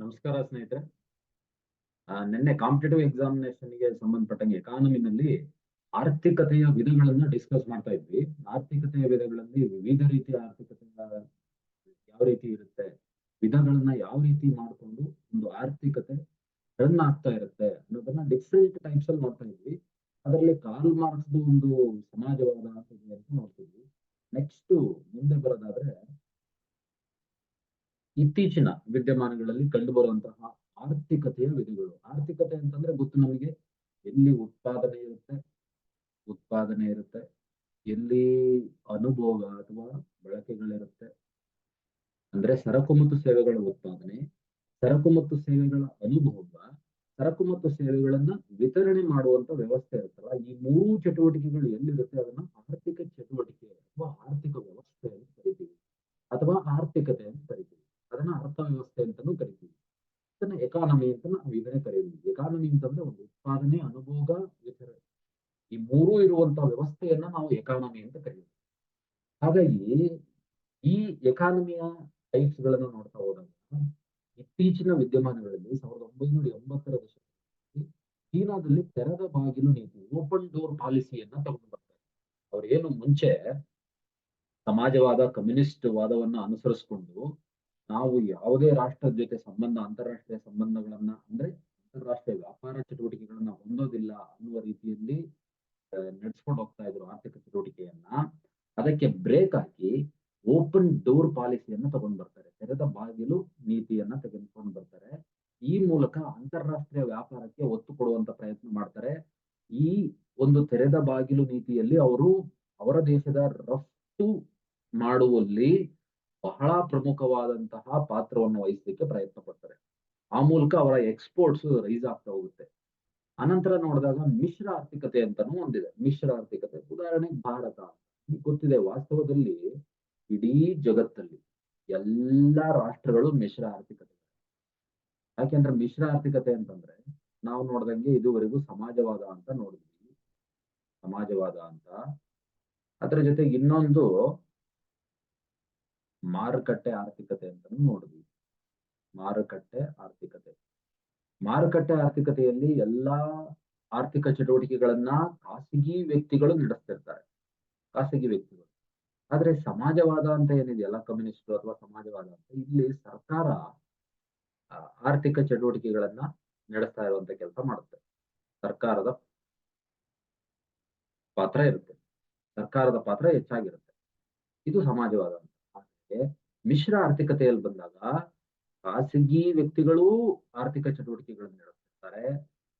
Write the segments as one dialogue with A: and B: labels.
A: ನಮಸ್ಕಾರ ಸ್ನೇಹಿತರೆ. ನಿನ್ನೆ ಕಾಂಪಿಟೇಟಿವ್ ಎಕ್ಸಾಮಿನೇಷನ್ಗೆ ಸಂಬಂಧಪಟ್ಟಂಗೆ ಎಕಾನಮಿನಲ್ಲಿ ಆರ್ಥಿಕತೆಯ ವಿಧಗಳನ್ನ ಡಿಸ್ಕಸ್ ಮಾಡ್ತಾ ಇದ್ವಿ. ಆರ್ಥಿಕತೆಯ ವಿಧಗಳಲ್ಲಿ ವಿವಿಧ ರೀತಿಯ ಆರ್ಥಿಕತೆಯ ಯಾವ ರೀತಿ ಇರುತ್ತೆ, ವಿಧಗಳನ್ನ ಯಾವ ರೀತಿ ಮಾಡಿಕೊಂಡು ಒಂದು ಆರ್ಥಿಕತೆ ರನ್ ಆಗ್ತಾ ಇರುತ್ತೆ ಅನ್ನೋದನ್ನ ಡಿಫ್ರೆಂಟ್ ಟೈಪ್ಸ್ ಅಲ್ಲಿ ನೋಡ್ತಾ ಇದ್ವಿ. ಅದರಲ್ಲಿ ಕಾರ್ಲ್ ಮಾರ್ಕ್ಸ್ ಒಂದು ಸಮಾಜವಾದ ಅಂತ ನೋಡ್ತಿದ್ವಿ. ನೆಕ್ಸ್ಟ್ ಮುಂದೆ ಬರೋದಾದ್ರೆ ಇತ್ತೀಚಿನ ವಿದ್ಯಮಾನಗಳಲ್ಲಿ ಕಂಡುಬರುವಂತಹ ಆರ್ಥಿಕತೆಯ ವಿಧಗಳು. ಆರ್ಥಿಕತೆ ಅಂತಂದ್ರೆ ಗೊತ್ತು ನಮಗೆ ಎಲ್ಲಿ ಉತ್ಪಾದನೆ ಇರುತ್ತೆ? ಉತ್ಪಾದನೆ ಇರುತ್ತೆ. ಎಲ್ಲಿ ಅನುಭೋಗ ಅಥವಾ ಬಳಕೆಗಳಿರುತ್ತೆ? ಅಂದ್ರೆ ಸರಕು ಮತ್ತು ಸೇವೆಗಳ ಉತ್ಪಾದನೆ, ಸರಕು ಮತ್ತು ಸೇವೆಗಳ ಅನುಭೋಗ, ಸರಕು ಮತ್ತು ಸೇವೆಗಳನ್ನ ವಿತರಣೆ ಮಾಡುವಂತ ವ್ಯವಸ್ಥೆ ಇರುತ್ತಲ್ಲ, ಈ ಮೂರು ಚಟುವಟಿಕೆಗಳು ಎಲ್ಲಿರುತ್ತೆ ಅದನ್ನ ಆರ್ಥಿಕ ಚಟುವಟಿಕೆ ಅಥವಾ ಆರ್ಥಿಕ ವ್ಯವಸ್ಥೆ ಅಂತ ಕರಿತೀವಿ. ಅಥವಾ ಆರ್ಥಿಕತೆ ಅಂತ ಕರಿತೀವಿ. ವ್ಯವಸ್ಥೆ ಅಂತಾನೂ ಕರಿತೀವಿ. ಇದನ್ನ ಎಕಾನಮಿ ಅಂತ ನಾವು ಇದನ್ನೇ ಕರೀತೀವಿ ಎಕಾನಮಿ ಅಂತಂದ್ರೆ ಒಂದು ಉತ್ಪಾದನೆ, ಅನುಭೋಗ, ವಿತರಣೆ. ಈ ಮೂರು ಇರುವಂತಹ ವ್ಯವಸ್ಥೆಯನ್ನ ನಾವು ಎಕಾನಮಿ ಅಂತ ಕರೀತೀವಿ. ಹಾಗಾಗಿ ಈ ಎಕಾನಮಿಯ ಟೈಪ್ಸ್ ಗಳನ್ನ ನೋಡ್ತಾ ಹೋದಾಗ ಇತ್ತೀಚಿನ ವಿದ್ಯಮಾನಗಳಲ್ಲಿ ಸಾವಿರದ ಒಂಬೈನೂರ ಎಂಬತ್ತರ ದಶಕದಲ್ಲಿ ಚೀನಾದಲ್ಲಿ ತೆರೆದ ಬಾಗಿಲು ನೀತಿ ಓಪನ್ ಡೋರ್ ಪಾಲಿಸಿಯನ್ನ ತಗೊಂಡು ಬರ್ತಾರೆ ಅವ್ರು ಏನು ಮುಂಚೆ ಸಮಾಜವಾದ, ಕಮ್ಯುನಿಸ್ಟ್ ವಾದವನ್ನ ಅನುಸರಿಸಿಕೊಂಡು ನಾವು ಯಾವುದೇ ರಾಷ್ಟ್ರದ ಜೊತೆ ಸಂಬಂಧ, ಅಂತಾರಾಷ್ಟ್ರೀಯ ಸಂಬಂಧಗಳನ್ನ ಅಂದ್ರೆ ಅಂತಾರಾಷ್ಟ್ರೀಯ ವ್ಯಾಪಾರ ಚಟುವಟಿಕೆಗಳನ್ನ ಹೊಂದೋದಿಲ್ಲ ಅನ್ನುವ ರೀತಿಯಲ್ಲಿ ನಡೆಸ್ಕೊಂಡು ಹೋಗ್ತಾ ಇದ್ರು ಆರ್ಥಿಕ ಚಟುವಟಿಕೆಯನ್ನ. ಅದಕ್ಕೆ ಬ್ರೇಕ್ ಹಾಕಿ ಓಪನ್ ಡೋರ್ ಪಾಲಿಸಿಯನ್ನ ತಗೊಂಡ್ ಬರ್ತಾರೆ. ತೆರೆದ ಬಾಗಿಲು ನೀತಿಯನ್ನ ತೆಗೆದುಕೊಂಡು ಬರ್ತಾರೆ. ಈ ಮೂಲಕ ಅಂತಾರಾಷ್ಟ್ರೀಯ ವ್ಯಾಪಾರಕ್ಕೆ ಒತ್ತು ಕೊಡುವಂತ ಪ್ರಯತ್ನ ಮಾಡ್ತಾರೆ. ಈ ಒಂದು ತೆರೆದ ಬಾಗಿಲು ನೀತಿಯಲ್ಲಿ ಅವರು ಅವರ ದೇಶದ ರಫ್ತು ಮಾಡುವಲ್ಲಿ ಬಹಳ ಪ್ರಮುಖವಾದಂತಹ ಪಾತ್ರವನ್ನು ವಹಿಸಲಿಕ್ಕೆ ಪ್ರಯತ್ನ ಪಡ್ತಾರೆ ಆ ಮೂಲಕ ಅವರ ಎಕ್ಸ್ಪೋರ್ಟ್ಸ್ ರೈಸ್ ಆಗ್ತಾ ಹೋಗುತ್ತೆ. ಅನಂತರ ನೋಡಿದಾಗ ಮಿಶ್ರ ಆರ್ಥಿಕತೆ ಅಂತಾನೂ ಒಂದಿದೆ. ಮಿಶ್ರ ಆರ್ಥಿಕತೆ. ಉದಾಹರಣೆಗೆ ಭಾರತ. ಗೊತ್ತಿದೆ, ವಾಸ್ತವದಲ್ಲಿ ಇಡೀ ಜಗತ್ತಲ್ಲಿ ಎಲ್ಲಾ ರಾಷ್ಟ್ರಗಳು ಮಿಶ್ರ ಆರ್ಥಿಕತೆ. ಯಾಕೆಂದ್ರೆ ಮಿಶ್ರ ಆರ್ಥಿಕತೆ ಅಂತಂದ್ರೆ ನಾವು ನೋಡ್ದಂಗೆ ಇದುವರೆಗೂ ಸಮಾಜವಾದ ಅಂತ ನೋಡಿದ್ವಿ. ಸಮಾಜವಾದ ಅಂತ. ಅದ್ರ ಜೊತೆಗೆ ಇನ್ನೊಂದು ಮಾರುಕಟ್ಟೆ ಆರ್ಥಿಕತೆ ಅಂತಾನು ನೋಡಿದ್ವಿ ಮಾರುಕಟ್ಟೆ ಆರ್ಥಿಕತೆ. ಮಾರುಕಟ್ಟೆ ಆರ್ಥಿಕತೆಯಲ್ಲಿ ಎಲ್ಲಾ ಆರ್ಥಿಕ ಚಟುವಟಿಕೆಗಳನ್ನ ಖಾಸಗಿ ವ್ಯಕ್ತಿಗಳು ನಡೆಸ್ತಿರ್ತಾರೆ. ಖಾಸಗಿ ವ್ಯಕ್ತಿಗಳು. ಆದ್ರೆ ಸಮಾಜವಾದ ಅಂತ ಏನಿದೆಯಲ್ಲ ಕಮ್ಯುನಿಸ್ಟ್ ಅಥವಾ ಸಮಾಜವಾದ ಅಂತ? ಇಲ್ಲಿ ಸರ್ಕಾರ ಆರ್ಥಿಕ ಚಟುವಟಿಕೆಗಳನ್ನ ನಡೆಸ್ತಾ ಇರುವಂತ ಕೆಲಸ ಮಾಡುತ್ತೆ. ಸರ್ಕಾರದ ಪಾತ್ರ ಇರುತ್ತೆ. ಸರ್ಕಾರದ ಪಾತ್ರ ಹೆಚ್ಚಾಗಿರುತ್ತೆ. ಇದು ಸಮಾಜವಾದ ಮಿಶ್ರ ಆರ್ಥಿಕತೆಯಲ್ಲಿ ಬಂದಾಗ ಖಾಸಗಿ ವ್ಯಕ್ತಿಗಳು ಆರ್ಥಿಕ ಚಟುವಟಿಕೆಗಳನ್ನು ನಡೆಸ್ತಿರ್ತಾರೆ.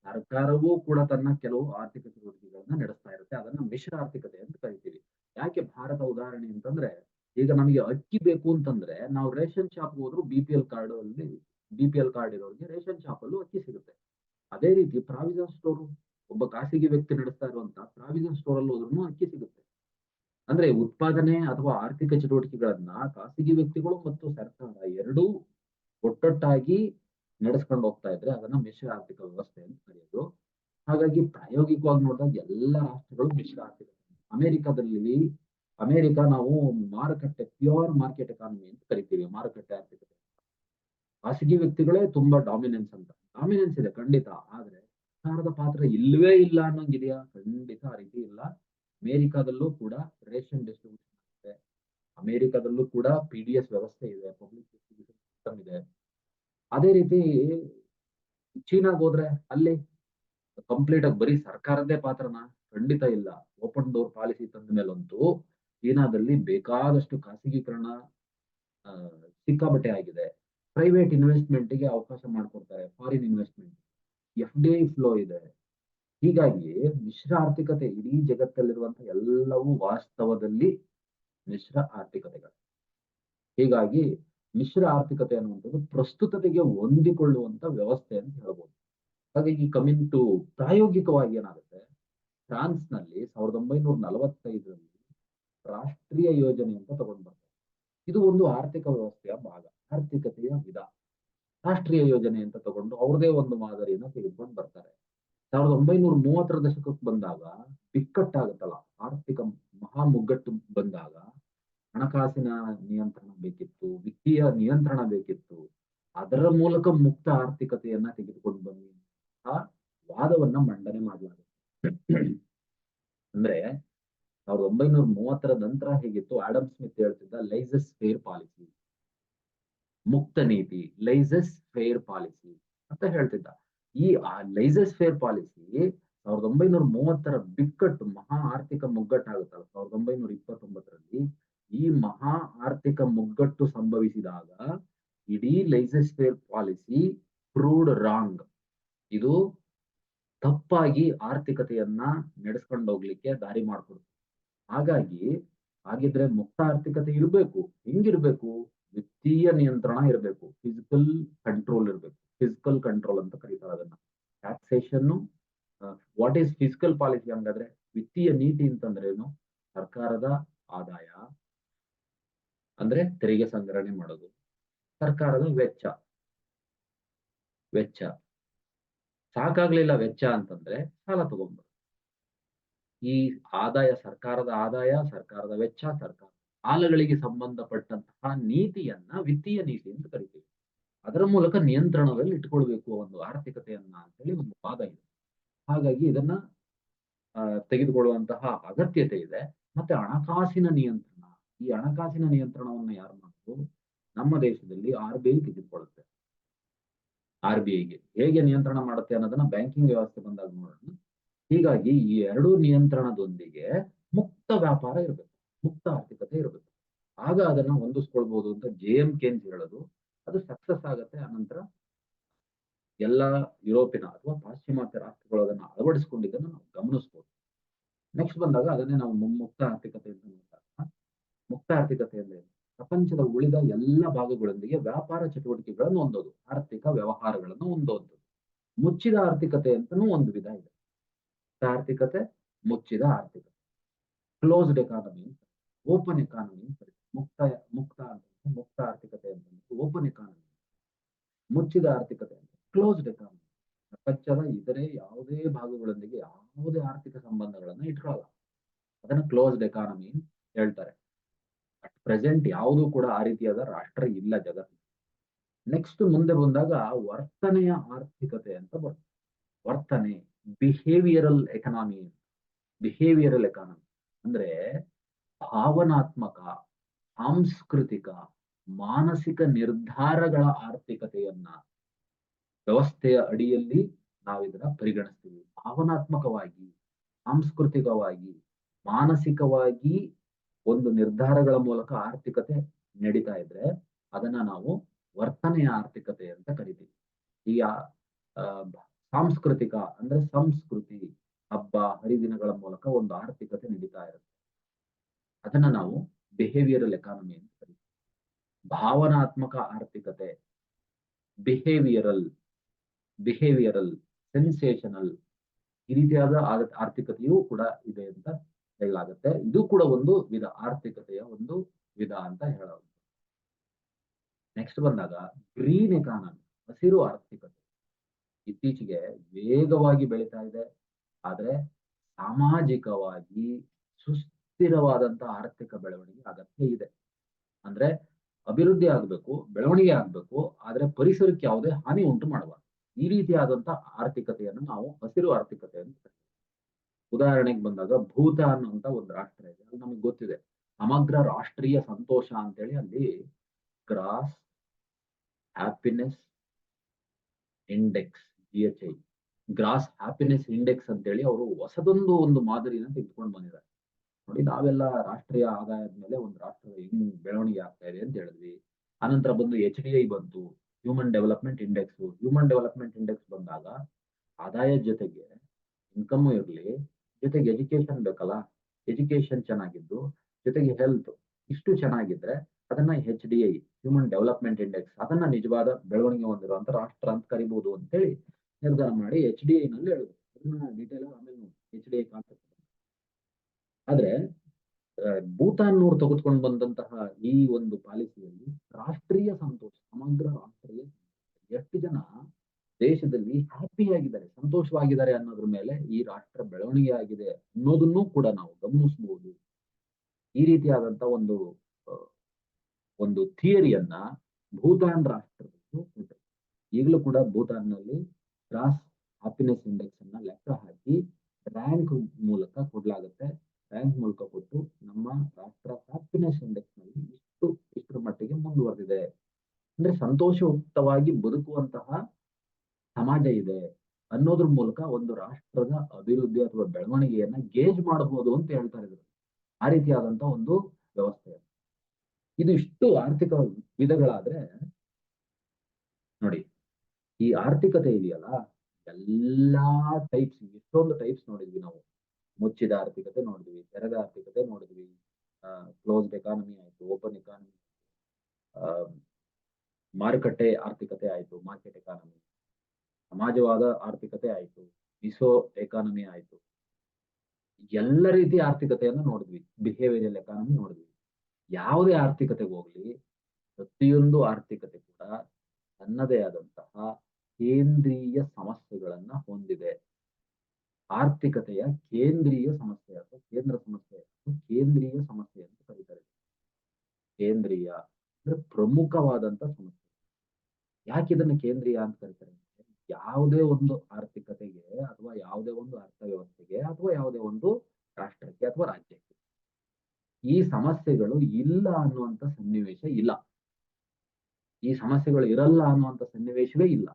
A: ಸರ್ಕಾರವೂ ಕೂಡ ತನ್ನ ಕೆಲವು ಆರ್ಥಿಕ ಚಟುವಟಿಕೆಗಳನ್ನ ನಡೆಸ್ತಾ ಇರುತ್ತೆ. ಅದನ್ನ ಮಿಶ್ರ ಆರ್ಥಿಕತೆ ಅಂತ ಕರಿತೀವಿ. ಯಾಕೆ ಭಾರತ ಉದಾಹರಣೆ ಅಂತಂದ್ರೆ, ಈಗ ನಮಗೆ ಅಕ್ಕಿ ಬೇಕು ಅಂತಂದ್ರೆ ನಾವು ರೇಷನ್ ಶಾಪ್ ಹೋದ್ರು ಬಿ ಪಿ ಎಲ್ ಕಾರ್ಡ್ ಅಲ್ಲಿ ಬಿ ಪಿ ಎಲ್ ಕಾರ್ಡ್ ಇರೋರಿಗೆ ರೇಷನ್ ಶಾಪ್ ಅಲ್ಲೂ ಅಕ್ಕಿ ಸಿಗುತ್ತೆ. ಅದೇ ರೀತಿ ಪ್ರಾವಿಷನ್ ಸ್ಟೋರ್, ಒಬ್ಬ ಖಾಸಗಿ ವ್ಯಕ್ತಿ ನಡೆಸ್ತಾ ಇರುವಂತ ಪ್ರಾವಿಷನ್ ಸ್ಟೋರ್ ಅಲ್ಲಿ ಹೋದ್ರು ಅಕ್ಕಿ ಸಿಗುತ್ತೆ. ಅಂದ್ರೆ ಉತ್ಪಾದನೆ ಅಥವಾ ಆರ್ಥಿಕ ಚಟುವಟಿಕೆಗಳನ್ನ ಖಾಸಗಿ ವ್ಯಕ್ತಿಗಳು ಮತ್ತು ಸರ್ಕಾರ ಎರಡೂ ಒಟ್ಟೊಟ್ಟಾಗಿ ನಡೆಸ್ಕೊಂಡು ಹೋಗ್ತಾ ಇದ್ರೆ ಅದನ್ನ ಮಿಶ್ರ ಆರ್ಥಿಕ ವ್ಯವಸ್ಥೆ ಅಂತ ಕರೆಯೋದು. ಹಾಗಾಗಿ ಪ್ರಾಯೋಗಿಕವಾಗಿ ನೋಡಿದಾಗ ಎಲ್ಲ ರಾಷ್ಟ್ರಗಳು ಮಿಶ್ರ ಆರ್ಥಿಕ ಅಮೆರಿಕದಲ್ಲಿ, ಅಮೆರಿಕ ನಾವು ಮಾರುಕಟ್ಟೆ ಪ್ಯೂರ್ ಮಾರ್ಕೆಟ್ ಎಕಾನಮಿ ಅಂತ ಕರಿತೀವಿ, ಮಾರುಕಟ್ಟೆ ಆರ್ಥಿಕತೆ. ಖಾಸಗಿ ವ್ಯಕ್ತಿಗಳೇ ತುಂಬಾ ಡಾಮಿನೆನ್ಸ್ ಅಂತ. ಡಾಮಿನೆನ್ಸ್ ಇದೆ ಖಂಡಿತ, ಆದ್ರೆ ಸರ್ಕಾರದ ಪಾತ್ರ ಇಲ್ವೇ ಇಲ್ಲ ಅನ್ನೋಂಗಿದೆಯಾ? ಖಂಡಿತ ಆ ರೀತಿ ಇಲ್ಲ. ಅಮೆರಿಕಾದಲ್ಲೂ ಕೂಡ ರೇಷನ್ ಡಿಸ್ಟ್ರಿಬ್ಯೂಷನ್ ಇದೆ ಅಮೆರಿಕಾದಲ್ಲೂ ಕೂಡ ಪಿ ಡಿ ಎಸ್ ವ್ಯವಸ್ಥೆ ಇದೆ ಪಬ್ಲಿಕ್ ಡಿಸ್ಟ್ರಿಬ್ಯೂಷನ್ ಸಿಸ್ಟಮ್ ಇದೆ. ಅದೇ ರೀತಿ ಚೀನಾಗ್ ಹೋದ್ರೆ ಅಲ್ಲಿ ಕಂಪ್ಲೀಟ್ ಆಗಿ ಬರೀ ಸರ್ಕಾರದೇ ಪಾತ್ರನ? ಖಂಡಿತ ಇಲ್ಲ. ಓಪನ್ ಡೋರ್ ಪಾಲಿಸಿ ತಂದ ಮೇಲಂತೂ ಚೀನಾದಲ್ಲಿ ಬೇಕಾದಷ್ಟು ಖಾಸಗೀಕರಣ ಸಿಕ್ಕಾಬಟ್ಟೆ ಆಗಿದೆ. ಪ್ರೈವೇಟ್ ಇನ್ವೆಸ್ಟ್ಮೆಂಟ್ಗೆ ಅವಕಾಶ ಮಾಡಿಕೊಡ್ತಾರೆ foreign investment F D I flow ಇದೆ. ಹೀಗಾಗಿ ಮಿಶ್ರ ಆರ್ಥಿಕತೆ ಇಡೀ ಜಗತ್ತಲ್ಲಿರುವಂತಹ ಎಲ್ಲವೂ ವಾಸ್ತವದಲ್ಲಿ ಮಿಶ್ರ ಆರ್ಥಿಕತೆಗಳು. ಹೀಗಾಗಿ ಮಿಶ್ರ ಆರ್ಥಿಕತೆ ಅನ್ನುವಂಥದ್ದು ಪ್ರಸ್ತುತತೆಗೆ ಹೊಂದಿಕೊಳ್ಳುವಂತ ವ್ಯವಸ್ಥೆ ಅಂತ ಹೇಳ್ಬೋದು. ಹಾಗಾಗಿ ಕಮಿಂಗ್ ಟು ಪ್ರಾಯೋಗಿಕವಾಗಿ ಏನಾಗುತ್ತೆ? ಫ್ರಾನ್ಸ್ನಲ್ಲಿ ಸಾವಿರದ ಒಂಬೈನೂರ ನಲವತ್ತೈದರಲ್ಲಿ ರಾಷ್ಟ್ರೀಯ ಯೋಜನೆ ಅಂತ ತಗೊಂಡ್ ಇದು ಒಂದು ಆರ್ಥಿಕ ವ್ಯವಸ್ಥೆಯ ಭಾಗ, ಆರ್ಥಿಕತೆಯ ವಿಧ. ರಾಷ್ಟ್ರೀಯ ಯೋಜನೆ ಅಂತ ತಗೊಂಡು ಅವ್ರದೇ ಒಂದು ಮಾದರಿಯನ್ನ ತೆಗೆದುಕೊಂಡು ಬರ್ತಾರೆ. ಸಾವಿರದ ಒಂಬೈನೂರ ಮೂವತ್ತರ ದಶಕಕ್ಕೆ ಬಂದಾಗ ಬಿಕ್ಕಟ್ಟಾಗತ್ತಲ್ಲ, ಆರ್ಥಿಕ ಮಹಾ ಮುಗ್ಗಟ್ಟು ಬಂದಾಗ ಹಣಕಾಸಿನ ನಿಯಂತ್ರಣ ಬೇಕಿತ್ತು, ವಿತ್ತೀಯ ನಿಯಂತ್ರಣ ಬೇಕಿತ್ತು. ಅದರ ಮೂಲಕ ಮುಕ್ತ ಆರ್ಥಿಕತೆಯನ್ನ ತೆಗೆದುಕೊಂಡು ಬನ್ನಿ ಆ ವಾದವನ್ನ ಮಂಡನೆ ಮಾಡಲಾಗುತ್ತೆ ಅಂದ್ರೆ ಸಾವಿರದ ಒಂಬೈನೂರ ಮೂವತ್ತರ ನಂತರ ಹೇಗಿತ್ತು? ಆಡಮ್ ಸ್ಮಿತ್ ಹೇಳ್ತಿದ್ದ ಲೈಸಸ್ ಫೇರ್ ಪಾಲಿಸಿ. ಮುಕ್ತ ನೀತಿ, ಲೈಸಸ್ ಫೇರ್ ಪಾಲಿಸಿ ಅಂತ ಹೇಳ್ತಿದ್ದ. ಈ ಲೈಸಸ್ ಫೇರ್ ಪಾಲಿಸಿ ಸಾವಿರದ ಒಂಬೈನೂರ ಮೂವತ್ತರ ಬಿಕ್ಕಟ್ಟು ಮಹಾ ಆರ್ಥಿಕ ಮುಗ್ಗಟ್ಟಾಗುತ್ತಲ್ಲ ಸಾವಿರದ ಒಂಬೈನೂರ ಇಪ್ಪತ್ತೊಂಬತ್ತರಲ್ಲಿ ಈ ಮಹಾ ಆರ್ಥಿಕ ಮುಗ್ಗಟ್ಟು ಸಂಭವಿಸಿದಾಗ ಇಡೀ laissez faire policy proved wrong ಇದು ತಪ್ಪಾಗಿ ಆರ್ಥಿಕತೆಯನ್ನ ನಡೆಸ್ಕೊಂಡು ಹೋಗ್ಲಿಕ್ಕೆ ದಾರಿ ಮಾಡ್ಕೊಡುತ್ತೆ. ಹಾಗಾಗಿ ಹಾಗಿದ್ರೆ ಮುಕ್ತ ಆರ್ಥಿಕತೆ ಇರಬೇಕು. ಹೆಂಗಿರ್ಬೇಕು? ವಿತ್ತೀಯ ನಿಯಂತ್ರಣ ಇರಬೇಕು ಫಿಸಿಕಲ್ ಕಂಟ್ರೋಲ್ ಇರಬೇಕು. ಫಿಸಿಕಲ್ ಕಂಟ್ರೋಲ್ ಅಂತ ಕರೀತಾರೆ ಅದನ್ನ. Taxation what is physical policy ಅಂತಂದ್ರೆ ವಿತ್ತೀಯ ನೀತಿ ಅಂತಂದ್ರೆ ಏನು? ಸರ್ಕಾರದ ಆದಾಯ, ಅಂದ್ರೆ ತೆರಿಗೆ ಸಂಗ್ರಹಣೆ ಮಾಡೋದು. ಸರ್ಕಾರದ ವೆಚ್ಚ. ವೆಚ್ಚ. ಸಾಕಾಗ್ಲಿಲ್ಲ ವೆಚ್ಚ ಅಂತಂದ್ರೆ ಸಾಲ ತಗೊಂಡ್ಬರು ಈ ಆದಾಯ ಸರ್ಕಾರದ ಆದಾಯ, ಸರ್ಕಾರದ ವೆಚ್ಚ ಸರ್ಕಾರ ಸಾಲಗಳಿಗೆ ಸಂಬಂಧಪಟ್ಟಂತಹ ನೀತಿಯನ್ನ ವಿತ್ತೀಯ ನೀತಿ ಅಂತ ಕರಿತೀವಿ. ಅದರ ಮೂಲಕ ನಿಯಂತ್ರಣದಲ್ಲಿ ಇಟ್ಕೊಳ್ಬೇಕು ಒಂದು ಆರ್ಥಿಕತೆಯನ್ನ ಅಂತ ಹೇಳಿ ಒಂದು ವಾದ ಇದೆ. ಹಾಗಾಗಿ ಇದನ್ನ ತೆಗೆದುಕೊಳ್ಳುವಂತಹ ಅಗತ್ಯತೆ ಇದೆ. ಮತ್ತೆ ಹಣಕಾಸಿನ ನಿಯಂತ್ರಣ. ಈ ಹಣಕಾಸಿನ ನಿಯಂತ್ರಣವನ್ನು ಯಾರು ಮಾಡೋದು? ನಮ್ಮ ದೇಶದಲ್ಲಿ ಆರ್ ಬಿ ಐ ತೆಗೆದುಕೊಳ್ಳುತ್ತೆ. ಆರ್ ಬಿ ಐಗೆ. ಹೇಗೆ ನಿಯಂತ್ರಣ ಮಾಡುತ್ತೆ ಅನ್ನೋದನ್ನ ಬ್ಯಾಂಕಿಂಗ್ ವ್ಯವಸ್ಥೆ ಬಂದಾಗ ನೋಡೋಣ. ಹೀಗಾಗಿ ಈ ಎರಡು ನಿಯಂತ್ರಣದೊಂದಿಗೆ ಮುಕ್ತ ವ್ಯಾಪಾರ ಇರಬೇಕು. ಮುಕ್ತ ಆರ್ಥಿಕತೆ ಇರಬೇಕು. ಆಗ ಅದನ್ನ ಹೊಂದಿಸ್ಕೊಳ್ಬಹುದು ಅಂತ ಜೆ ಎಂ ಕೆನ್ಸ್ ಹೇಳೋದು. ಅದು ಸಕ್ಸಸ್ ಆಗತ್ತೆ ಆನಂತರ ಎಲ್ಲ ಯುರೋಪಿನ ಅಥವಾ ಪಾಶ್ಚಿಮಾತ್ಯ ರಾಷ್ಟ್ರಗಳು ಅದನ್ನ ಅಳವಡಿಸಿಕೊಂಡಿದ್ದನ್ನು ನಾವು ಗಮನಿಸ್ಬೋದು. ನೆಕ್ಸ್ಟ್ ಬಂದಾಗ ಅದನ್ನೇ ನಾವು ಮುಕ್ತ ಆರ್ಥಿಕತೆ ಅಂತ ನೋಡಿದಾಗ ಮುಕ್ತ ಆರ್ಥಿಕತೆ ಅಂದ್ರೆ ಪ್ರಪಂಚದ ಉಳಿದ ಎಲ್ಲ ಭಾಗಗಳೊಂದಿಗೆ ವ್ಯಾಪಾರ ಚಟುವಟಿಕೆಗಳನ್ನು ಹೊಂದೋದು. ಆರ್ಥಿಕ ವ್ಯವಹಾರಗಳನ್ನು ಹೊಂದೋದು. ಮುಚ್ಚಿದ ಆರ್ಥಿಕತೆ ಅಂತನೂ ಒಂದು ವಿಧ ಇದೆ. ಆರ್ಥಿಕತೆ ಮುಚ್ಚಿದ ಆರ್ಥಿಕತೆ. ಕ್ಲೋಸ್ಡ್ ಎಕಾನಮಿ ಓಪನ್ ಎಕಾನಮಿ ಮುಕ್ತ ಮುಕ್ತ ಅಂತ ಮುಕ್ತ ಆರ್ಥಿಕತೆ ಅಂತ ಓಪನ್ ಎಕಾನಮಿ ಮುಚ್ಚಿದ ಆರ್ಥಿಕತೆ ಅಂತ ಕ್ಲೋಸ್ಡ್ ಎಕಾನಮಿ ಪ್ರಪಂಚದ ಇತರೆ ಯಾವುದೇ ಭಾಗಗಳೊಂದಿಗೆ ಯಾವುದೇ ಆರ್ಥಿಕ ಸಂಬಂಧಗಳನ್ನ ಇಟ್ಕೊಳ್ಳಲ್ಲ. ಅದನ್ನ ಕ್ಲೋಸ್ಡ್ ಎಕಾನಮಿ ಹೇಳ್ತಾರೆ. ಅಟ್ ಪ್ರೆಸೆಂಟ್ ಯಾವುದೂ ಕೂಡ ಆ ರೀತಿಯಾದ ರಾಷ್ಟ್ರ ಇಲ್ಲ ಜಗತ್ತು. ನೆಕ್ಸ್ಟ್ ಮುಂದೆ ಬಂದಾಗ ವರ್ತನೆಯ ಆರ್ಥಿಕತೆ ಅಂತ ಬರುತ್ತೆ. ವರ್ತನೆ ಬಿಹೇವಿಯರಲ್ ಎಕನಾಮಿ ಬಿಹೇವಿಯರಲ್ ಎಕಾನಮಿ ಅಂದ್ರೆ ಭಾವನಾತ್ಮಕ, ಸಾಂಸ್ಕೃತಿಕ, ಮಾನಸಿಕ ನಿರ್ಧಾರಗಳ ಆರ್ಥಿಕತೆಯನ್ನ ವ್ಯವಸ್ಥೆಯ ಅಡಿಯಲ್ಲಿ ನಾವಿದನ್ನ ಪರಿಗಣಿಸ್ತೀವಿ. ಭಾವನಾತ್ಮಕವಾಗಿ, ಸಾಂಸ್ಕೃತಿಕವಾಗಿ, ಮಾನಸಿಕವಾಗಿ ಒಂದು ನಿರ್ಧಾರಗಳ ಮೂಲಕ ಆರ್ಥಿಕತೆ ನಡೀತಾ ಇದ್ರೆ ಅದನ್ನ ನಾವು ವರ್ತನೆಯ ಆರ್ಥಿಕತೆ ಅಂತ ಕರಿತೀವಿ. ಈ ಸಾಂಸ್ಕೃತಿಕ ಅಂದ್ರೆ ಸಂಸ್ಕೃತಿ, ಹಬ್ಬ, ಹರಿದಿನಗಳ ಮೂಲಕ ಒಂದು ಆರ್ಥಿಕತೆ ನಡೀತಾ ಇರುತ್ತೆ. ಅದನ್ನ ನಾವು ಬಿಹೇವಿಯರಲ್ ಎಕಾನಮಿ ಅಂತ ಕರಿತೀವಿ. ಭಾವನಾತ್ಮಕ ಆರ್ಥಿಕತೆ ಬಿಹೇವಿಯರಲ್ ಬಿಹೇವಿಯರಲ್ ಸೆನ್ಸೇಷನಲ್ ಈ ರೀತಿಯಾದ ಆರ್ಥಿಕತೆಯೂ ಕೂಡ ಇದೆ ಅಂತ ಹೇಳಲಾಗುತ್ತೆ. ಇದು ಕೂಡ ಒಂದು ವಿಧ ಆರ್ಥಿಕತೆಯ ಒಂದು ವಿಧ ಅಂತ ಹೇಳಬಹುದು. ನೆಕ್ಸ್ಟ್ ಬಂದಾಗ ಗ್ರೀನ್ ಎಕಾನಮಿ ಹಸಿರು ಆರ್ಥಿಕತೆ. ಇತ್ತೀಚೆಗೆ ವೇಗವಾಗಿ ಬೆಳೀತಾ ಇದೆ. ಆದ್ರೆ ಸಾಮಾಜಿಕವಾಗಿ ಸುಸ್ಥಿರವಾದಂತಹ ಆರ್ಥಿಕ ಬೆಳವಣಿಗೆ ಅಗತ್ಯ ಇದೆ. ಅಂದ್ರೆ ಅಭಿವೃದ್ಧಿ ಆಗ್ಬೇಕು, ಬೆಳವಣಿಗೆ ಆಗ್ಬೇಕು, ಆದ್ರೆ ಪರಿಸರಕ್ಕೆ ಯಾವುದೇ ಹಾನಿ ಉಂಟು ಮಾಡಬಾರ್ದು. ಈ ರೀತಿಯಾದಂತಹ ಆರ್ಥಿಕತೆಯನ್ನು ನಾವು ಹಸಿರು ಆರ್ಥಿಕತೆ ಅಂತ ಉದಾಹರಣೆಗೆ ಬಂದಾಗ ಭೂತಾನ್ ಅಂತ ಒಂದು ರಾಷ್ಟ್ರ ಇದೆ. ಅದು ನಮಗೆ ಗೊತ್ತಿದೆ. ಸಮಗ್ರ ರಾಷ್ಟ್ರೀಯ ಸಂತೋಷ ಅಂತೇಳಿ ಅಲ್ಲಿ gross, happiness index G H I gross happiness index ಅಂತೇಳಿ ಅವರು ಹೊಸದೊಂದು ಒಂದು ಮಾದರಿನ ತೆಗೆದುಕೊಂಡು ಬಂದಿದ್ದಾರೆ. ನೋಡಿ ನಾವೆಲ್ಲ ರಾಷ್ಟ್ರೀಯ ಆದಾಯದ ಮೇಲೆ ಒಂದು ರಾಷ್ಟ್ರ ಹೆಂಗ್ ಬೆಳವಣಿಗೆ ಆಗ್ತಾ ಇದೆ ಅಂತ ಹೇಳಿದ್ವಿ. ಆನಂತರ ಬಂದು ಎಚ್ ಡಿ ಐ ಬಂತು human development index human development index ಬಂದಾಗ ಆದಾಯ ಜೊತೆಗೆ ಇನ್ಕಮ್ ಇರಲಿ, ಜೊತೆಗೆ ಎಜುಕೇಶನ್ ಬೇಕಲ್ಲ ಎಜುಕೇಶನ್ ಚೆನ್ನಾಗಿದ್ದು, ಜೊತೆಗೆ ಹೆಲ್ತ್ ಇಷ್ಟು ಚೆನ್ನಾಗಿದ್ರೆ ಅದನ್ನ H D I human development index ಅದನ್ನ ನಿಜವಾದ ಬೆಳವಣಿಗೆ ಹೊಂದಿರುವಂತ ರಾಷ್ಟ್ರ ಅಂತ ಕರಿಬಹುದು ಅಂತೇಳಿ ನಿರ್ಧಾರ ಮಾಡಿ ಎಚ್ ಡಿ ಐ ನಲ್ಲಿ ಹೇಳಿದ್ರು. ಅದನ್ನ ಡೀಟೇಲ್ ಆಮೇಲೆ ಎಚ್ ಡಿ ಐ ಕಾನ್ಸೆಪ್ಟ್ ಆದ್ರೆ ಭೂತಾನ್ ನವರು ತೆಗೆದುಕೊಂಡು ಬಂದಂತಹ ಈ ಒಂದು ಪಾಲಿಸಿಯಲ್ಲಿ ರಾಷ್ಟ್ರೀಯ ಸಂತೋಷ, ಸಮಗ್ರ ರಾಷ್ಟ್ರೀಯ ಎಷ್ಟು ಜನ ದೇಶದಲ್ಲಿ ಹ್ಯಾಪಿ ಆಗಿದ್ದಾರೆ, ಸಂತೋಷವಾಗಿದ್ದಾರೆ ಅನ್ನೋದ್ರ ಮೇಲೆ ಈ ರಾಷ್ಟ್ರ ಬೆಳವಣಿಗೆ ಆಗಿದೆ ಅನ್ನೋದನ್ನು ಕೂಡ ನಾವು ಗಮನಿಸಬಹುದು. ಈ ರೀತಿಯಾದಂತ ಒಂದು ಒಂದು ಥಿಯರಿಯನ್ನ ಭೂತಾನ್ ರಾಷ್ಟ್ರದಲ್ಲಿ ಈಗಲೂ ಕೂಡ ಭೂತಾನ್ನಲ್ಲಿ ಕ್ರಾಸ್ ಹ್ಯಾಪಿನೆಸ್ ಇಂಡೆಕ್ಸ್ ಅನ್ನ ಲೆಕ್ಕ ಹಾಕಿ ರ್ಯಾಂಕ್ ಮೂಲಕ ಕೊಡ್ಲಾಗುತ್ತೆ. ರ್ಯಾಂಕ್ ಮೂಲಕ ಕೊಟ್ಟು ನಮ್ಮ ರಾಷ್ಟ್ರ ಹ್ಯಾಪಿನೆಸ್ ಇಂಡೆಕ್ಸ್ನಲ್ಲಿ ಇಷ್ಟು, ಇಷ್ಟರ ಮಟ್ಟಿಗೆ ಮುಂದುವರೆದಿದೆ. ಅಂದ್ರೆ ಸಂತೋಷಯುಕ್ತವಾಗಿ ಬದುಕುವಂತಹ ಸಮಾಜ ಇದೆ ಅನ್ನೋದ್ರ ಮೂಲಕ ಒಂದು ರಾಷ್ಟ್ರದ ಅಭಿವೃದ್ಧಿ ಅಥವಾ ಬೆಳವಣಿಗೆಯನ್ನ ಗೇಜ್ ಮಾಡಬಹುದು ಅಂತ ಹೇಳ್ತಾ ಇದ್ರು. ಆ ರೀತಿಯಾದಂತಹ ಒಂದು ವ್ಯವಸ್ಥೆ. ಇದು ಇಷ್ಟು ಆರ್ಥಿಕ ವಿಧಗಳಾದ್ರೆ ನೋಡಿ, ಈ ಆರ್ಥಿಕತೆ ಇದೆಯಲ್ಲ, ಎಲ್ಲಾ ಟೈಪ್ಸ್ ಎಷ್ಟೊಂದು ಟೈಪ್ಸ್ ನೋಡಿದ್ವಿ ನಾವು. ಮುಚ್ಚಿದ ಆರ್ಥಿಕತೆ ನೋಡಿದ್ವಿ, ತೆರೆದ ಆರ್ಥಿಕತೆ ನೋಡಿದ್ವಿ. ಕ್ಲೋಸ್ಡ್ ಎಕಾನಮಿ ಆಯ್ತು ಓಪನ್ ಎಕಾನಮಿ ಮಾರುಕಟ್ಟೆ ಆರ್ಥಿಕತೆ ಆಯ್ತು ಮಾರ್ಕೆಟ್ ಎಕಾನಮಿ ಸಮಾಜವಾದ ಆರ್ಥಿಕತೆ ಆಯ್ತು ಮಿಸೋ ಎಕಾನಮಿ ಆಯ್ತು. ಎಲ್ಲ ರೀತಿಯ ಆರ್ಥಿಕತೆಯನ್ನು ನೋಡಿದ್ವಿ ಬಿಹೇವಿಯರಲ್ ಎಕಾನಮಿ ನೋಡಿದ್ವಿ. ಯಾವುದೇ ಆರ್ಥಿಕತೆಗೆ ಹೋಗ್ಲಿ, ಪ್ರತಿಯೊಂದು ಆರ್ಥಿಕತೆ ಕೂಡ ತನ್ನದೇ ಆದಂತಹ ಕೇಂದ್ರೀಯ ಸಮಸ್ಯೆಗಳನ್ನ ಹೊಂದಿದೆ. ಆರ್ಥಿಕತೆಯ ಕೇಂದ್ರೀಯ ಸಮಸ್ಯೆ ಅಥವಾ ಕೇಂದ್ರ ಸಮಸ್ಯೆ ಕೇಂದ್ರೀಯ ಸಮಸ್ಯೆ ಅಂತ ಕರೀತಾರೆ. ಕೇಂದ್ರೀಯ ಅಂದ್ರೆ ಪ್ರಮುಖವಾದಂತ ಸಮಸ್ಯೆ. ಯಾಕೆ ಇದನ್ನ ಕೇಂದ್ರೀಯ ಅಂತ ಕರೀತಾರೆ ಯಾವುದೇ ಒಂದು ಆರ್ಥಿಕತೆಗೆ ಅಥವಾ ಯಾವುದೇ ಒಂದು ಅರ್ಥವ್ಯವಸ್ಥೆಗೆ ಅಥವಾ ಯಾವುದೇ ಒಂದು ರಾಷ್ಟ್ರಕ್ಕೆ ಅಥವಾ ರಾಜ್ಯಕ್ಕೆ ಈ ಸಮಸ್ಯೆಗಳು ಇಲ್ಲ ಅನ್ನುವಂತ ಸನ್ನಿವೇಶ ಇಲ್ಲ. ಈ ಸಮಸ್ಯೆಗಳು ಇರಲ್ಲ ಅನ್ನುವಂತ ಸನ್ನಿವೇಶವೇ ಇಲ್ಲ.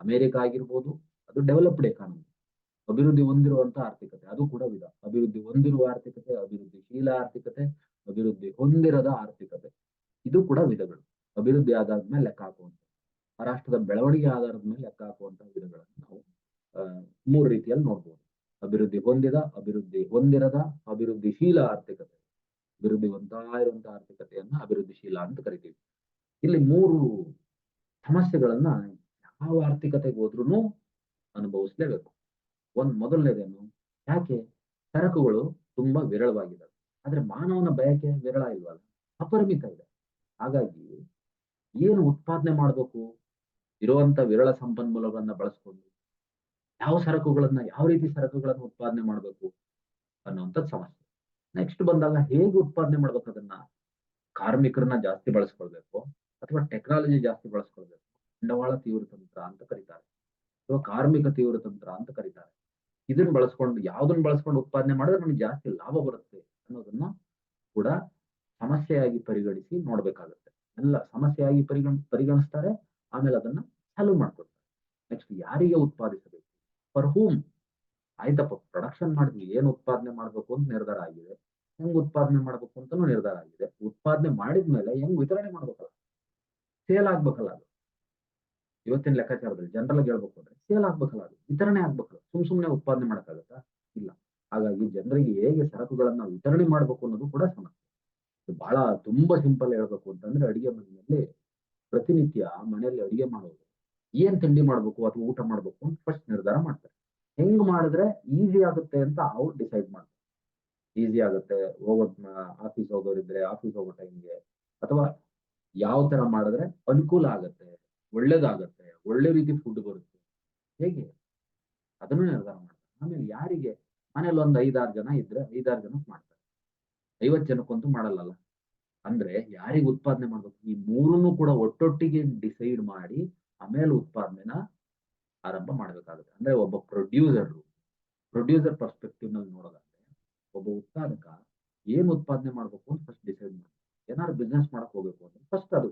A: ಅಮೆರಿಕ ಆಗಿರ್ಬೋದು, ಅದು ಡೆವಲಪ್ಡ್ ಎಕಾನಮಿ ಅಭಿವೃದ್ಧಿ ಹೊಂದಿರುವಂತಹ ಆರ್ಥಿಕತೆ, ಅದು ಕೂಡ ವಿಧ. ಅಭಿವೃದ್ಧಿ ಹೊಂದಿರುವ ಆರ್ಥಿಕತೆ ಅಭಿವೃದ್ಧಿಶೀಲ ಆರ್ಥಿಕತೆ, ಅಭಿವೃದ್ಧಿ ಹೊಂದಿರದ ಆರ್ಥಿಕತೆ. ಇದು ಕೂಡ ವಿಧಗಳು. ಅಭಿವೃದ್ಧಿ ಆಧಾರದ ಮೇಲೆ ಲೆಕ್ಕ ಹಾಕುವಂತ ರಾಷ್ಟ್ರದ ಬೆಳವಣಿಗೆ ಆಧಾರದ ಮೇಲೆ ಲೆಕ್ಕ ಹಾಕುವಂತಹ ವಿಧಗಳನ್ನು ನಾವು ಮೂರು ರೀತಿಯಲ್ಲಿ ನೋಡ್ಬೋದು. ಅಭಿವೃದ್ಧಿ ಹೊಂದಿದ, ಅಭಿವೃದ್ಧಿ ಹೊಂದಿರದ ಅಭಿವೃದ್ಧಿಶೀಲ ಆರ್ಥಿಕತೆ. ಅಭಿವೃದ್ಧಿ ಇರುವಂತಹ ಆರ್ಥಿಕತೆಯನ್ನ ಅಭಿವೃದ್ಧಿಶೀಲ ಅಂತ ಕರಿತೀವಿ. ಇಲ್ಲಿ ಮೂರು ಸಮಸ್ಯೆಗಳನ್ನ ಯಾವ ಆರ್ಥಿಕತೆಗೆ ಹೋದ್ರೂ ಅನುಭವಿಸ್ಲೇಬೇಕು. ಒಂದ್ ಮೊದಲನೇದೇನು, ಯಾಕೆ? ಸರಕುಗಳು ತುಂಬಾ ವಿರಳವಾಗಿದ್ದಾವೆ ಆದ್ರೆ ಮಾನವನ ಬಯಕೆ ವಿರಳ ಇಲ್ವಲ್ಲ? ಅಪರಿಮಿತ ಇದೆ. ಹಾಗಾಗಿ ಏನು ಉತ್ಪಾದನೆ ಮಾಡಬೇಕು? ಇರುವಂತ ವಿರಳ ಸಂಪನ್ಮೂಲಗಳನ್ನ ಬಳಸ್ಕೊಂಡು ಯಾವ ಸರಕುಗಳನ್ನ, ಯಾವ ರೀತಿ ಸರಕುಗಳನ್ನ ಉತ್ಪಾದನೆ ಮಾಡಬೇಕು ಅನ್ನುವಂಥದ್ದು ಸಮಸ್ಯೆ. ನೆಕ್ಸ್ಟ್ ಬಂದಾಗ ಹೇಗೆ ಉತ್ಪಾದನೆ ಮಾಡ್ಬೇಕು ಅದನ್ನ? ಕಾರ್ಮಿಕರನ್ನ ಜಾಸ್ತಿ ಬಳಸ್ಕೊಳ್ಬೇಕು ಅಥವಾ ಟೆಕ್ನಾಲಜಿ ಜಾಸ್ತಿ ಬಳಸ್ಕೊಳ್ಬೇಕು? ಬಂಡವಾಳ ತೀವ್ರ ತಂತ್ರ ಅಂತ ಕರೀತಾರೆ. ಅಥವಾ ಕಾರ್ಮಿಕ ತೀವ್ರ ತಂತ್ರ ಅಂತ ಕರೀತಾರೆ. ಇದನ್ನ ಬಳಸ್ಕೊಂಡು, ಯಾವ್ದನ್ನ ಬಳಸ್ಕೊಂಡು ಉತ್ಪಾದನೆ ಮಾಡಿದ್ರೆ ನಮ್ಗೆ ಜಾಸ್ತಿ ಲಾಭ ಬರುತ್ತೆ ಅನ್ನೋದನ್ನ ಕೂಡ ಸಮಸ್ಯೆಯಾಗಿ ಪರಿಗಣಿಸಿ ನೋಡ್ಬೇಕಾಗತ್ತೆ. ಎಲ್ಲ ಸಮಸ್ಯೆಯಾಗಿ ಪರಿಗಣ ಪರಿಗಣಿಸ್ತಾರೆ, ಆಮೇಲೆ ಅದನ್ನ ಸಾಲ್ವ್ ಮಾಡ್ಕೊಡ್ತಾರೆ ನೆಕ್ಸ್ಟ್ ಯಾರಿಗೆ ಉತ್ಪಾದಿಸಬೇಕು? ಫಾರ್ ಹೂಮ್ ಆಯ್ತಪ್ಪ ಪ್ರೊಡಕ್ಷನ್ ಮಾಡಿದ್ವಿ, ಏನು ಉತ್ಪಾದನೆ ಮಾಡ್ಬೇಕು ಅಂತ ನಿರ್ಧಾರ ಆಗಿದೆ. ಹೆಂಗ್ ಉತ್ಪಾದನೆ ಮಾಡ್ಬೇಕು ಅಂತಾನು ನಿರ್ಧಾರ ಆಗಿದೆ. ಉತ್ಪಾದನೆ ಮಾಡಿದ್ಮೇಲೆ ಹೆಂಗ್ ವಿತರಣೆ ಮಾಡ್ಬೇಕಲ್ಲ? ಸೇಲ್ ಆಗ್ಬೇಕಲ್ಲ ಅದು. ಇವತ್ತಿನ ಲೆಕ್ಕಾಚಾರದಲ್ಲಿ ಜನರಲ್ ಹೇಳ್ಬೇಕು ಅಂದ್ರೆ ಸೇಲ್ ಆಗ್ಬೇಕಲ್ಲ ಅದು, ವಿತರಣೆ ಆಗ್ಬೇಕಲ್ಲ, ಸುಮ್ ಸುಮ್ನೆ ಉತ್ಪಾದನೆ ಮಾಡಕ್ಕಾಗತ್ತಾ? ಇಲ್ಲ. ಹಾಗಾಗಿ ಜನರಿಗೆ ಹೇಗೆ ಸರಕುಗಳನ್ನ ವಿತರಣೆ ಮಾಡ್ಬೇಕು ಅನ್ನೋದು ಕೂಡ ಸಮಸ್ಯೆ. ಬಹಳ ತುಂಬಾ ಸಿಂಪಲ್ ಹೇಳ್ಬೇಕು ಅಂತಂದ್ರೆ ಅಡಿಗೆ ಮನೆಯಲ್ಲಿ ಪ್ರತಿನಿತ್ಯ ಮನೆಯಲ್ಲಿ ಅಡಿಗೆ ಮಾಡೋದು ಏನ್ ತಿಂಡಿ ಮಾಡ್ಬೇಕು ಅಥವಾ ಊಟ ಮಾಡ್ಬೇಕು ಅಂತ ಫಸ್ಟ್ ನಿರ್ಧಾರ ಮಾಡ್ತಾರೆ. ಹೆಂಗ್ ಮಾಡಿದ್ರೆ ಈಸಿ ಆಗುತ್ತೆ ಅಂತ ಅವ್ರು ಡಿಸೈಡ್ ಮಾಡ್ತಾರೆ. ಈಸಿ ಆಗುತ್ತೆ, ಹೋಗೋ ಆಫೀಸ್ ಹೋಗೋರಿದ್ರೆ ಆಫೀಸ್ ಹೋಗೋ ಟೈಮ್ಗೆ ಅಥವಾ ಯಾವ ತರ ಮಾಡಿದ್ರೆ ಅನುಕೂಲ ಆಗತ್ತೆ? ಒಳ್ಳೇದಾಗತ್ತೆ, ಒಳ್ಳೆ ರೀತಿ ಫುಡ್ ಬರುತ್ತೆ. ಹೇಗೆ? ಅದನ್ನು ನಿರ್ಧಾರ ಮಾಡ್ತಾರೆ. ಆಮೇಲೆ ಯಾರಿಗೆ? ಮನೇಲಿ ಒಂದು ಐದಾರು ಜನ ಇದ್ರೆ ಐದಾರು ಜನಕ್ಕೆ ಮಾಡ್ತಾರೆ. ಐವತ್ತು ಜನಕ್ಕಂತೂ ಮಾಡಲ್ಲಲ್ಲ. ಅಂದ್ರೆ ಯಾರಿಗೆ ಉತ್ಪಾದನೆ ಮಾಡ್ಬೇಕು? ಈ ಮೂರನ್ನು ಕೂಡ ಒಟ್ಟೊಟ್ಟಿಗೆ ಡಿಸೈಡ್ ಮಾಡಿ ಆಮೇಲೆ ಉತ್ಪಾದನೆನ ಆರಂಭ ಮಾಡ್ಬೇಕಾಗುತ್ತೆ. ಅಂದ್ರೆ ಒಬ್ಬ ಪ್ರೊಡ್ಯೂಸರ್ ಪ್ರೊಡ್ಯೂಸರ್ ಪರ್ಸ್ಪೆಕ್ಟಿವ್ನಲ್ಲಿ ನೋಡೋದಾದ್ರೆ, ಒಬ್ಬ ಉತ್ಪಾದಕ ಏನ್ ಉತ್ಪಾದನೆ ಮಾಡ್ಬೇಕು ಅಂತ ಫಸ್ಟ್ ಡಿಸೈಡ್ ಮಾಡ್ಬೇಕು. ಏನಾದ್ರು ಬಿಸ್ನೆಸ್ ಮಾಡಕ್ ಹೋಗ್ಬೇಕು ಅಂದ್ರೆ ಫಸ್ಟ್ ಅದು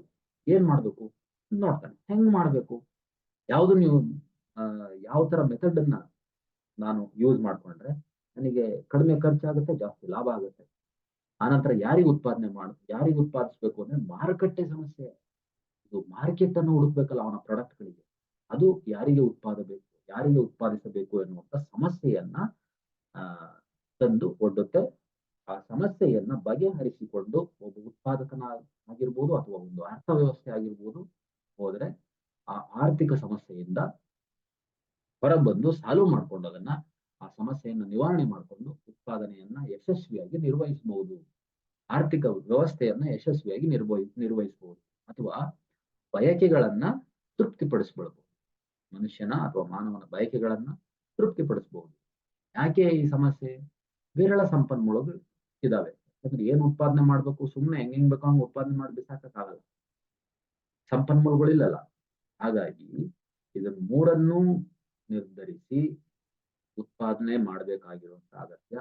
A: ಏನ್ ಮಾಡ್ಬೇಕು? ನೋಡ್ತಾನೆ. ಹೆಂಗ್ ಮಾಡ್ಬೇಕು? ಯಾವ್ದು ನೀವು ಯಾವ ತರ ಮೆಥಡ್ ಅನ್ನ ನಾನು ಯೂಸ್ ಮಾಡ್ಕೊಂಡ್ರೆ ನನಗೆ ಕಡಿಮೆ ಖರ್ಚಾಗುತ್ತೆ, ಜಾಸ್ತಿ ಲಾಭ ಆಗುತ್ತೆ. ಆನಂತರ ಯಾರಿಗೆ ಉತ್ಪಾದನೆ ಮಾಡ, ಯಾರಿಗೆ ಉತ್ಪಾದಿಸ್ಬೇಕು ಅಂದ್ರೆ ಮಾರುಕಟ್ಟೆ ಸಮಸ್ಯೆ. ಇದು ಮಾರ್ಕೆಟ್ ಅನ್ನು ಹುಡುಕ್ಬೇಕಲ್ಲ ಅವನ ಪ್ರಾಡಕ್ಟ್ಗಳಿಗೆ ಅದು ಯಾರಿಗೆ ಉತ್ಪಾದಬೇಕು, ಯಾರಿಗೆ ಉತ್ಪಾದಿಸಬೇಕು ಎನ್ನುವಂತ ಸಮಸ್ಯೆಯನ್ನ, ಆ, ತಂದು ಒಡ್ಡುತ್ತೆ. ಆ ಸಮಸ್ಯೆಯನ್ನ ಬಗೆಹರಿಸಿಕೊಂಡು ಒಬ್ಬ ಉತ್ಪಾದಕನ ಆಗಿರ್ಬೋದು ಅಥವಾ ಒಂದು ಅರ್ಥವ್ಯವಸ್ಥೆ ಆಗಿರ್ಬೋದು ಹೋದ್ರೆ ಆ ಆರ್ಥಿಕ ಸಮಸ್ಯೆಯಿಂದ ಹೊರಬಂದು ಸಾಲ್ವ್ ಮಾಡ್ಕೊಂಡು ಅದನ್ನ ಆ ಸಮಸ್ಯೆಯನ್ನು ನಿವಾರಣೆ ಮಾಡಿಕೊಂಡು ಉತ್ಪಾದನೆಯನ್ನ ಯಶಸ್ವಿಯಾಗಿ ನಿರ್ವಹಿಸಬಹುದು. ಆರ್ಥಿಕ ವ್ಯವಸ್ಥೆಯನ್ನ ಯಶಸ್ವಿಯಾಗಿ ನಿರ್ವಹಿ, ನಿರ್ವಹಿಸಬಹುದು ಅಥವಾ ಬಯಕೆಗಳನ್ನ ತೃಪ್ತಿಪಡಿಸಬಹುದು ಮನುಷ್ಯನ ಅಥವಾ ಮಾನವನ ಬಯಕೆಗಳನ್ನ ತೃಪ್ತಿಪಡಿಸಬಹುದು. ಯಾಕೆ ಈ ಸಮಸ್ಯೆ? ವಿರಳ ಸಂಪನ್ಮೂಲಗಳು ಇದಾವೆ. ಯಾಕಂದ್ರೆ ಏನ್ ಉತ್ಪಾದನೆ ಮಾಡ್ಬೇಕು? ಸುಮ್ಮನೆ ಹೆಂಗ್ ಹೆಂಗ್ ಬೇಕೋ ಉತ್ಪಾದನೆ ಮಾಡಿ ಬಿಸಾಕಕ್ಕಾಗಲ್ಲ. ಸಂಪನ್ಮೂಲಗಳಿಲ್ಲಲ್ಲ. ಹಾಗಾಗಿ ಇದನ್ನ ಮೂರನ್ನೂ ನಿರ್ಧರಿಸಿ ಉತ್ಪಾದನೆ ಮಾಡಬೇಕಾಗಿರುವಂತ ಅಗತ್ಯ.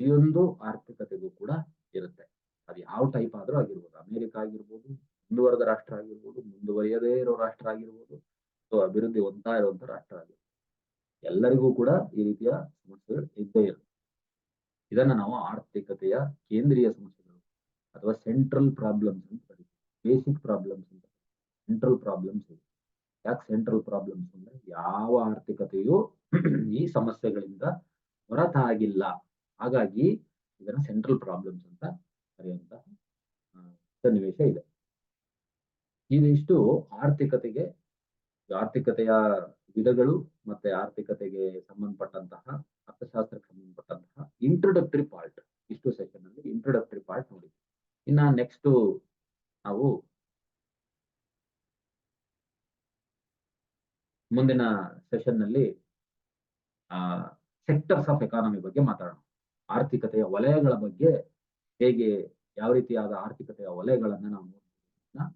A: ಪ್ರತಿಯೊಂದು ಆರ್ಥಿಕತೆಗೂ ಕೂಡ ಇರುತ್ತೆ. ಅದು ಯಾವ ಟೈಪ್ ಆದ್ರೂ ಆಗಿರ್ಬೋದು. ಅಮೆರಿಕ ಆಗಿರ್ಬೋದು, ಮುಂದುವರೆದ ರಾಷ್ಟ್ರ ಆಗಿರ್ಬೋದು, ಮುಂದುವರಿಯದೇ ಇರೋ ರಾಷ್ಟ್ರ ಆಗಿರ್ಬೋದು, ಅಥವಾ ಅಭಿವೃದ್ಧಿ ಹೊಂದ್ತಾ ಇರುವಂತ ರಾಷ್ಟ್ರ ಆಗಿರ್ಬೋದು. ಎಲ್ಲರಿಗೂ ಕೂಡ ಈ ರೀತಿಯ ಸಮಸ್ಯೆಗಳು ಇದ್ದೇ ಇರುತ್ತೆ. ಇದನ್ನ ನಾವು ಆರ್ಥಿಕತೆಯ ಕೇಂದ್ರೀಯ ಸಮಸ್ಯೆಗಳು ಅಥವಾ ಸೆಂಟ್ರಲ್ ಪ್ರಾಬ್ಲಮ್ಸ್ ಅಂತ ಕರಿತೀವಿ. ಬೇಸಿಕ್ ಪ್ರಾಬ್ಲಮ್ಸ್ ಅಂತ ಸೆಂಟ್ರಲ್ ಪ್ರಾಬ್ಲಮ್ಸ್ ಯಾಕೆ ಸೆಂಟ್ರಲ್ ಪ್ರಾಬ್ಲಮ್ಸ್ ಅಂದ್ರೆ ಯಾವ ಆರ್ಥಿಕತೆಯು ಈ ಸಮಸ್ಯೆಗಳಿಂದ ಹೊರತಾಗಿಲ್ಲ. ಹಾಗಾಗಿ ಇದನ್ನ ಸೆಂಟ್ರಲ್ ಪ್ರಾಬ್ಲಮ್ಸ್ ಅಂತ ಕರೆಯುವಂತಹ ಸನ್ನಿವೇಶ ಇದೆ. ಇದಿಷ್ಟು ಆರ್ಥಿಕತೆಗೆ, ಆರ್ಥಿಕತೆಯ ವಿಧಗಳು ಮತ್ತೆ ಆರ್ಥಿಕತೆಗೆ ಸಂಬಂಧಪಟ್ಟಂತಹ, ಅರ್ಥಶಾಸ್ತ್ರಕ್ಕೆ ಸಂಬಂಧಪಟ್ಟಂತಹ ಇಂಟ್ರೊಡಕ್ಟರಿ ಪಾರ್ಟ್ ಇಷ್ಟು ಸೆಷನ್ ಅಲ್ಲಿ ಇಂಟ್ರೊಡಕ್ಟರಿ ಪಾರ್ಟ್ ನೋಡಿ ಇನ್ನ ನೆಕ್ಸ್ಟ್ ನಾವು ಮುಂದಿನ ಸೆಷನ್ನಲ್ಲಿ ಆ ಸೆಕ್ಟರ್ಸ್ ಆಫ್ ಎಕಾನಮಿ ಬಗ್ಗೆ ಮಾತಾಡೋಣ. ಆರ್ಥಿಕತೆಯ ವಲಯಗಳ ಬಗ್ಗೆ ಹೇಗೆ, ಯಾವ ರೀತಿಯಾದ ಆರ್ಥಿಕತೆಯ ವಲಯಗಳನ್ನ ನಾವು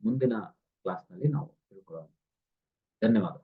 A: ಮುಂದಿನ ಕ್ಲಾಸ್ನಲ್ಲಿ ನಾವು ತಿಳ್ಕೊಳ್ಳೋಣ. ಧನ್ಯವಾದ